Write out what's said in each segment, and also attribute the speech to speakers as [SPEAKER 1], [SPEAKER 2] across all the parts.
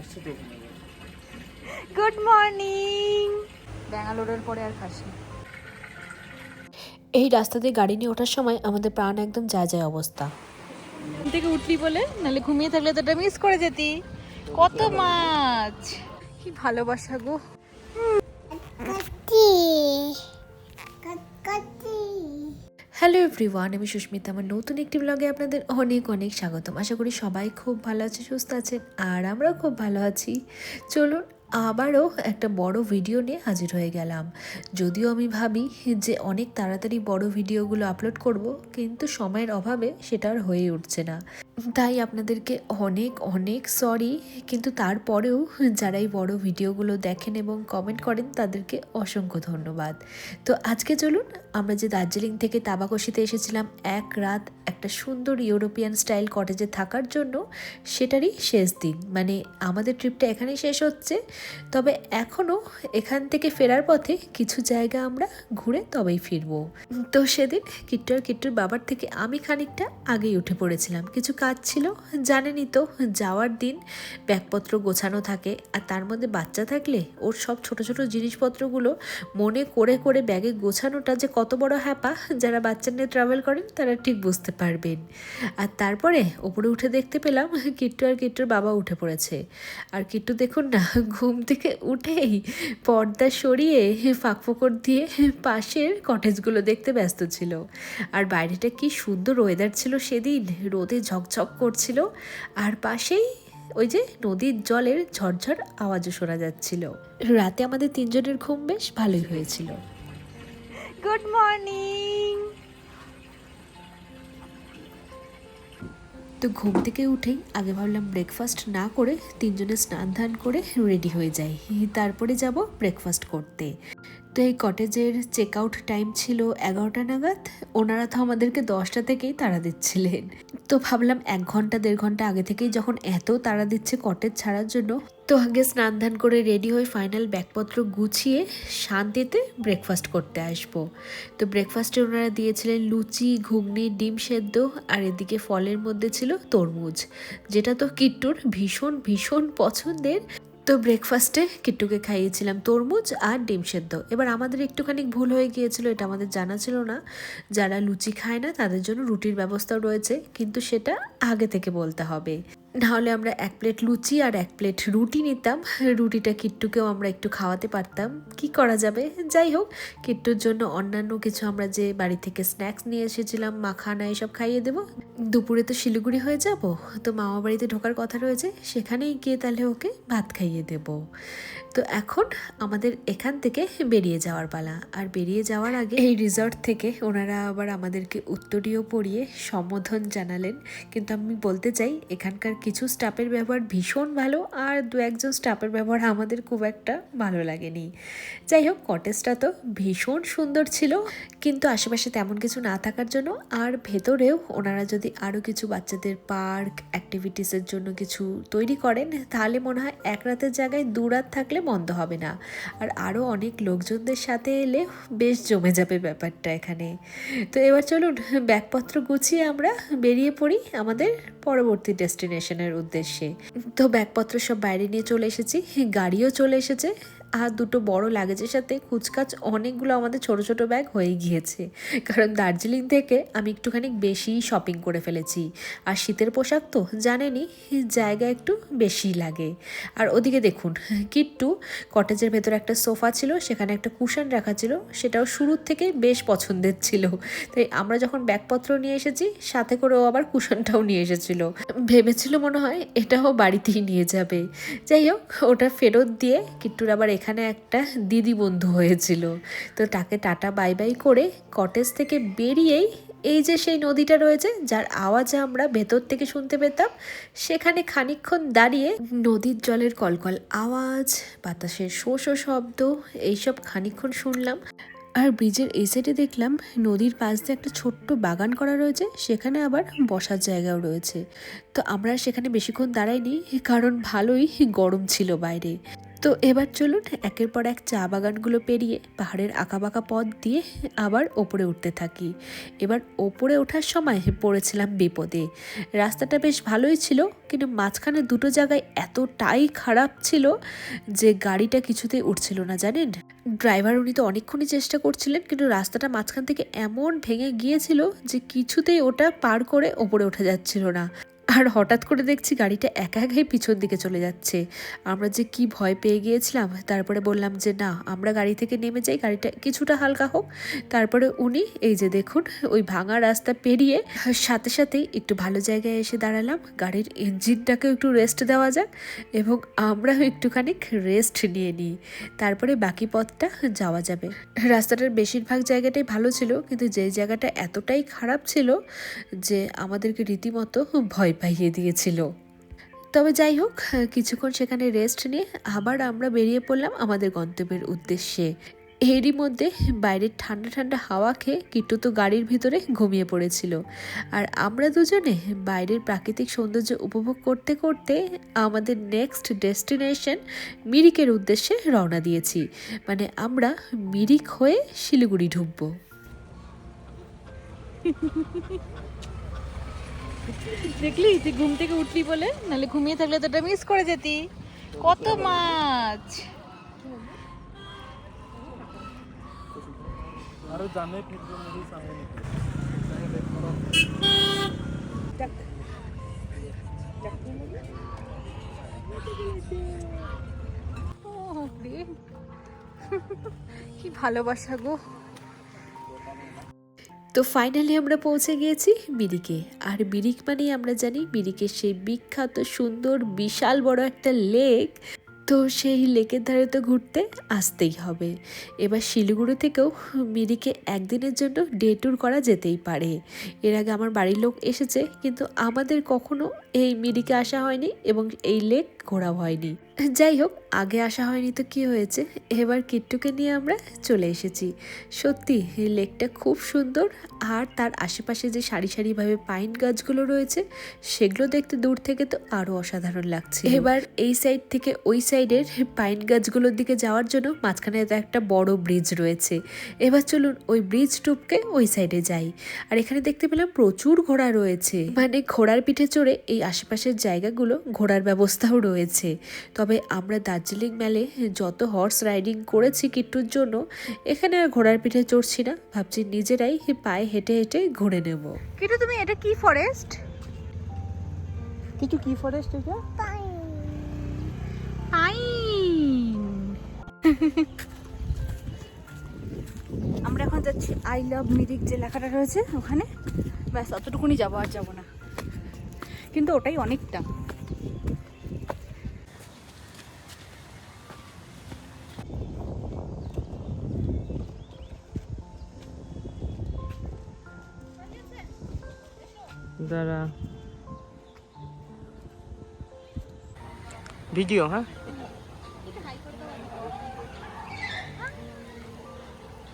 [SPEAKER 1] আসছে
[SPEAKER 2] good morning ব্যাঙ্গালোরের পরে আর খাসি
[SPEAKER 3] এই রাস্তা দিয়ে গাড়ি নিয়ে ওঠার সময় আমাদের প্রাণ একদম যা যায় অবস্থা।
[SPEAKER 2] থেকে উঠলি বলে? নাহলে ঘুমিয়ে থাকলে তো মিস করে যেতি। কত মাছ। কি ভালোবাসা গো।
[SPEAKER 3] হ্যালো এভরিওয়ান আমি সুস্মিতা। আমার নতুন একটি ব্লগে আপনাদের অনেক অনেক স্বাগতম। আশা করি সবাই খুব ভালো আছে সুস্থ আছেন, আর আমরাও খুব ভালো আছি। চলুন, আবারও একটা বড় ভিডিও নিয়ে হাজির হয়ে গেলাম। যদিও আমি ভাবি যে অনেক তাড়াতাড়ি বড় ভিডিওগুলো আপলোড করব, কিন্তু সময়ের অভাবে সেটা আর হয়ে উঠছে না। তাই আপনাদেরকে অনেক অনেক সরি কিন্তু তারপরেও যারা এই বড় ভিডিওগুলো দেখেন এবং কমেন্ট করেন, তাদেরকে অসংখ্য ধন্যবাদ। তো আজকে চলুন, আমরা যে দার্জিলিং থেকে তাবাকশিতে এসেছিলাম, এক রাত একটা সুন্দর ইউরোপিয়ান স্টাইল কটেজে থাকার জন্য, সেটারই শেষ দিন। মানে আমাদের ট্রিপটা এখানেই শেষ হচ্ছে। তবে এখনও এখান থেকে ফেরার পথে কিছু জায়গা আমরা ঘুরে তবেই ফিরবো। তো সেদিন কিট্টু কিট্টুর বাবার থেকে আমি খানিকটা আগেই উঠে পড়েছিলাম। কিছু কাজ ছিল জানেনই তো, যাওয়ার দিন ব্যাগপত্র গোছানো থাকে আর তার মধ্যে বাচ্চা থাকলে ওর সব ছোট ছোট জিনিসপত্রগুলো মনে করে করে ব্যাগে গোছানোটা যে কত বড় হ্যাপা, যারা বাচ্চা নিয়ে ট্রাভেল করেন তারা ঠিক বুঝতে পারবেন। আর তারপরে ওপরে উঠে দেখতে পেলাম কিট্টু আর কিট্টুর বাবা উঠে পড়েছে। আর কিট্টু দেখুন না, ঘুম থেকে উঠেই পর্দা সরিয়ে ফাঁক ফোকর দিয়ে পাশের কটেজগুলো দেখতে ব্যস্ত ছিল। আর বাইরেটা কি সুন্দর ওয়েদার ছিল সেদিন, রোদে ঝকঝক করছিল আর পাশেই ওই যে নদীর জলের ঝরঝর আওয়াজও শোনা যাচ্ছিল। রাতে আমাদের তিনজনের ঘুম বেশ ভালোই হয়েছিল।
[SPEAKER 2] গুড মর্নিং
[SPEAKER 3] তো ঘুম থেকে উঠেই আগে ভাবলাম ব্রেকফাস্ট না করে তিনজনে স্নান ধান করে রেডি হয়ে যাই। তারপরে যাব ব্রেকফাস্ট করতে। এই কটেজের চেক আউট টাইম ছিল এগারোটা নাগাদ। ওনারা তো আমাদেরকে দশটা থেকেই তাড়া দিচ্ছিলেন। তো ভাবলাম এক ঘণ্টা, দেড় ঘণ্টা আগে থেকেই যখন এত তাড়া দিচ্ছে কটেজ ছাড়ার জন্য, তো আগে স্নান ধান করে রেডি হয়ে ফাইনাল ব্যাগপত্র গুছিয়ে শান্তিতে ব্রেকফাস্ট করতে আসব। তো ব্রেকফাস্টে ওনারা দিয়েছিলেন লুচি, ঘুগনি, ডিম সেদ্ধ, আর এদিকে ফলের মধ্যে ছিল তরমুজ, যেটা তো কিট্টুর ভীষণ ভীষণ পছন্দের। তো ব্রেকফাস্টে কিট্টুকে খাইয়েছিলাম, তরমুজ আর ডিম সেদ্ধ। এবার আমাদের একটুখানি ভুল হয়ে গিয়েছিল, এটা আমাদের জানা ছিল না। যারা লুচি খায় না, তাদের জন্য রুটির ব্যবস্থাও রয়েছে, কিন্তু সেটা আগে থেকে বলতে হবে। নাহলে আমরা এক প্লেট লুচি আর এক প্লেট রুটি নিতাম। রুটিটা কিট্টুকেও আমরা একটু খাওয়াতে পারতাম। কি করা যাবে? যাই হোক, কিট্টুর জন্য অন্যান্য কিছু আমরা যে বাড়ি থেকে স্ন্যাক্স নিয়ে এসেছিলাম, মাখানা এসব খাইয়ে দেবো। দুপুরে তো শিলিগুড়ি হয়ে যাব, তো মামা বাড়িতে ঢোকার কথা রয়েছে, সেখানেই গিয়ে তাহলে ওকে ভাত খাইয়ে দেব। তো এখন আমাদের এখান থেকে বেরিয়ে যাওয়ার পালা। আর বেরিয়ে যাওয়ার আগে এই রিসর্ট থেকে ওনারা আবার আমাদেরকে উত্তরীয় পড়িয়ে সম্বোধন জানালেন। কিন্তু আমি বলতে চাই, এখানকার কিছু স্টাফের ব্যবহার ভীষণ ভালো আর দু একজন স্টাফের ব্যবহার আমাদের খুব একটা ভালো লাগেনি। যাই হোক কটেজটা তো ভীষণ সুন্দর ছিল, কিন্তু আশেপাশে তেমন কিছু না থাকার জন্য আর ভেতরেও ওনারা যদি আরও কিছু বাচ্চাদের পার্ক অ্যাক্টিভিটিসের জন্য কিছু তৈরি করেন, তাহলে মনে হয় এক রাতের জায়গায় দু রাত থাকলে মন্দ হবে না। আর আরও অনেক লোকজনদের সাথে এলে বেশ জমে যাবে ব্যাপারটা এখানে। তো এবার চলুন, ব্যাগপত্র গুছিয়ে আমরা বেরিয়ে পড়ি আমাদের পরবর্তী ডেস্টিনেশনের উদ্দেশ্যে। তো ব্যাগপত্র সব বাইরে নিয়ে চলে এসেছি। গাড়িও চলে এসেছে। আর দুটো বড় লাগেজের সাথে কুচকাচ অনেকগুলো আমাদের ছোট ছোট ব্যাগ হয়ে গিয়েছে। কারণ দার্জিলিং থেকে আমি একটুখানি বেশি শপিং করে ফেলেছি। আর শীতের পোশাক তো জানেনই জায়গা একটু বেশি লাগে। আর ওদিকে দেখুন, কিট্টু কটেজের ভেতরে একটা সোফা ছিল, সেখানে একটা কুশন রাখা ছিল, সেটাও শুরুর থেকে বেশ পছন্দের ছিল। তাই আমরা যখন ব্যাগপত্র নিয়ে এসেছি, সাথে করে ও আবার কুশনটাও নিয়ে এসেছিল। ভেবেছিল মনে হয় এটাও বাড়িতেই নিয়ে যাবে। যাই হোক, ওটা ফেরত দিয়ে কিট্টুর আবার এখানে একটা দিদি বন্ধু হয়েছিল। তো তাকে টাটা, বাই বাই করে কটেজ থেকে বেরিয়েই এই যে সেই নদীটা রয়েছে, যার আওয়াজ আমরা ভেতর থেকে শুনতে পেতাম, সেখানে খানিকক্ষণ দাঁড়িয়ে নদীর জলের কলকল আওয়াজ, বাতাসের শো শো শব্দ, এইসব খানিকক্ষণ শুনলাম। আর ব্রিজের এই সাইডে দেখলাম নদীর পাশ দিয়ে একটা ছোট্ট বাগান করা রয়েছে, সেখানে আবার বসার জায়গাও রয়েছে। তো আমরা সেখানে বেশিক্ষণ দাঁড়াইনি, কারণ ভালোই গরম ছিল বাইরে। তো এবার চলুন একের পর এক চা বাগানগুলো পেরিয়ে পাহাড়ের আঁকাবাঁকা পথ দিয়ে আবার ওপরে উঠতে থাকি। এবার ওপরে ওঠার সময় পড়েছিলাম বিপদে। রাস্তাটা বেশ ভালোই ছিল, কিন্তু মাঝখানে দুটো জায়গায় এতটাই খারাপ ছিল যে গাড়িটা কিছুতেই উঠছিল না, জানেন? ড্রাইভার উনি তো অনেকক্ষণই চেষ্টা করছিলেন, কিন্তু রাস্তাটা মাঝখান থেকে এমন ভেঙে গিয়েছিল যে কিছুতেই ওটা পার করে ওপরে ওঠা যাচ্ছিল না। আর হঠাৎ করে দেখছি গাড়িটা একা একাই পিছন দিকে চলে যাচ্ছে। আমরা যে কি ভয় পেয়ে গিয়েছিলাম, তারপরে বললাম যে না, আমরা গাড়ি থেকে নেমে যাই, গাড়িটা কিছুটা হালকা হোক। তারপরে উনি, এই যে দেখুন, ওই ভাঙা রাস্তা পেরিয়ে সাথে সাথেই একটু ভালো জায়গায় এসে দাঁড়ালাম। গাড়ির ইঞ্জিনটাকেও একটু রেস্ট দেওয়া যাক এবং আমরাও একটুখানি রেস্ট নিয়ে নিই। তারপরে বাকি পথটা যাওয়া যাবে। রাস্তাটার বেশিরভাগ জায়গাটাই ভালো ছিল, কিন্তু যে জায়গাটা এতটাই খারাপ ছিল যে আমাদেরকে রীতিমতো ভয় পাইয়ে দিয়েছিল। তবে যাই হোক, কিছুক্ষণ সেখানে রেস্ট নিয়ে আবার আমরা বেরিয়ে পড়লাম আমাদের গন্তব্যের উদ্দেশ্যে। এরই মধ্যে বাইরের ঠান্ডা ঠান্ডা হাওয়া খেয়ে কিট্টু তো গাড়ির ভিতরে ঘুমিয়ে পড়েছিল। আর আমরা দুজনে বাইরের প্রাকৃতিক সৌন্দর্য উপভোগ করতে করতে আমাদের নেক্সট ডেস্টিনেশন মিরিকের উদ্দেশ্যে রওনা দিয়েছি। মানে আমরা মিরিক হয়ে শিলিগুড়ি ঢুকবো।
[SPEAKER 2] দেখলি তুই ঘুম থেকে উঠলি বলে? নাহলে ঘুমিয়ে থাকলে তো এটা মিস করে যেতি। কত মাছ!
[SPEAKER 1] আরও জানে সামনে
[SPEAKER 2] কি ভালোবাসা গো।
[SPEAKER 3] তো ফাইনালি আমরা পৌঁছে গিয়েছি মিরিকে আর মিরিক মানেই আমরা জানি মিরিকের সেই বিখ্যাত, সুন্দর, বিশাল বড় একটা লেক। তো সেই লেকের ধারে তো ঘুরতে আসতেই হবে। এবার শিলিগুড়ি থেকেও মিরিকে একদিনের জন্য ডে ট্যুর করা যেতেই পারে। এর আগে আমার বাড়ির লোক এসেছে, কিন্তু আমাদের কখনো এই মিরিকে আসা হয়নি এবং এই লেক ঘোরাও হয়নি। যাই হোক আগে আসা হয়নি তো কি হয়েছে? এবার কিট্টুকে নিয়ে আমরা চলে এসেছি। সত্যি, লেকটা খুব সুন্দর আর তার আশেপাশে যে সারি সারিভাবে পাইন গাছগুলো রয়েছে, সেগুলো দেখতে দূর থেকে তো আরও অসাধারণ লাগছে। এবার এই সাইড থেকে ওই সাইডের পাইন গাছগুলোর দিকে যাওয়ার জন্য মাঝখানে একটা বড় ব্রিজ রয়েছে। এবার চলুন ওই ব্রিজ টুপকে ওই সাইডে যাই। আর এখানে দেখতে পেলাম প্রচুর ঘোড়া রয়েছে। মানে ঘোড়ার পিঠে চড়ে এই আশেপাশের জায়গাগুলো ঘোড়ার ব্যবস্থাও রয়েছে তবে আমরা দার্জিলিং মেলে যত হর্স রাইডিং করেছি কিট্টুর জন্য এখানে আর ঘোড়ার পিঠে চড়ছি না। ভাবছি নিজেরাই পায়ে হেঁটে হেঁটে ঘুরে নেব।
[SPEAKER 2] কিন্তু তুমি এটা কি ফরেস্ট
[SPEAKER 1] কিছু কি ফরেস্ট এটা?
[SPEAKER 2] আমরা এখন যাচ্ছি আই লাভ মিরিক যে লেখাটা রয়েছে ওখানে। ব্যাস অতটুকুনি যাব আর যাব না। কিন্তু ওটাই অনেকটা।
[SPEAKER 1] দাঁড়া। ভিডিও হ্যাঁ?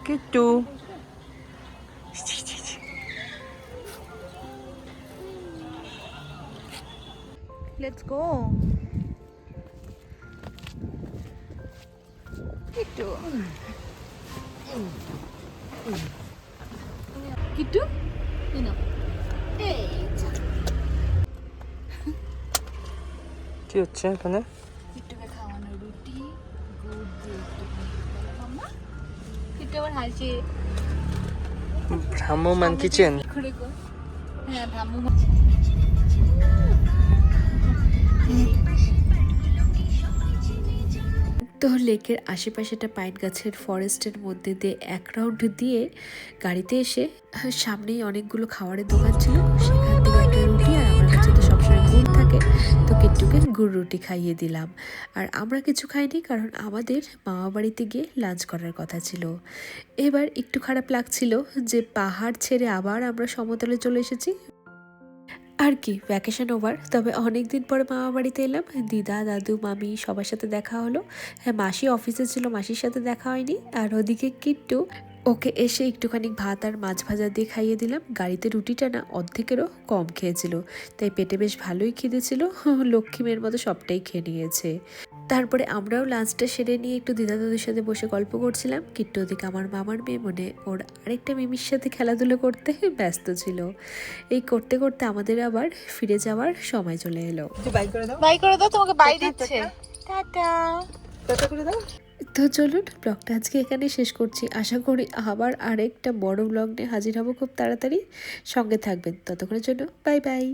[SPEAKER 1] Kittu.
[SPEAKER 2] Let's go Kittu. Kittu? নাও। এই যা।
[SPEAKER 1] কি হচ্ছে এখানে
[SPEAKER 2] কিট্টুকে খাওয়ানো রুটি গুড় দিয়ে একটুখানি বলো মাম্মা কিট্টু আবার হাসে
[SPEAKER 1] ভ্রাম্যমান কিচেন
[SPEAKER 2] করে গো হ্যাঁ ভামু
[SPEAKER 3] তো লেকের আশেপাশেটা পাইন গাছের ফরেস্টের মধ্যে দিয়ে এক রাউন্ড দিয়ে গাড়িতে এসে সামনেই অনেকগুলো খাবারের দোকান ছিল। সেখান থেকে একটা রুটি আর আমার কাছে তো সবসময় গুড় থাকে। তো কিট্টুকে গুড় রুটি খাইয়ে দিলাম। আর আমরা কিছু খাইনি কারণ আমাদের মামা বাড়িতে গিয়ে লাঞ্চ করার কথা ছিল। এবার একটু খারাপ লাগছিল যে পাহাড় ছেড়ে আবার আমরা সমতলে চলে এসেছি। আর কি ভ্যাকেশন ওভার তবে অনেক দিন পরে মামা বাড়িতে এলাম। দিদা, দাদু, মামি সবার সাথে দেখা হলো। হ্যাঁ মাসি অফিসে ছিল, মাসির সাথে দেখা হয়নি। আর ওদিকে কিট্টু, ওকে এসে একটুখানি ভাত আর মাছ ভাজা দিয়ে খাইয়ে দিলাম। গাড়িতে রুটিটা না অর্ধেকেরও কম খেয়েছিল। তাই পেটে বেশ ভালোই খিদেছিল লক্ষ্মী মেয়ের মতো সবটাই খেয়ে নিয়েছে। তারপরে আমরাও লাঞ্চটা সেরে নিয়ে একটু দিদা দাদুর সাথে বসে গল্প করছিলাম। কিট্টু ওদিকে আমার মামার মেয়ে মনে ওর আরেকটা মিমির সাথে খেলাধুলো করতে ব্যস্ত ছিল। এই করতে করতে আমাদের আবার ফিরে যাওয়ার সময় চলে এলো।
[SPEAKER 1] বাই করে দাও।
[SPEAKER 2] বাই করে দাও তোমাকে বাই দিচ্ছে। টাটা।
[SPEAKER 1] টাটা। করে দাও।
[SPEAKER 3] তো চলুন ব্লগটা আজকে এখানে শেষ করছি। আশা করি আবার আরেকটা বড় ব্লগ নিয়ে হাজির হব খুব তাড়াতাড়ি। সঙ্গে থাকবেন। ততক্ষণের জন্য বাই বাই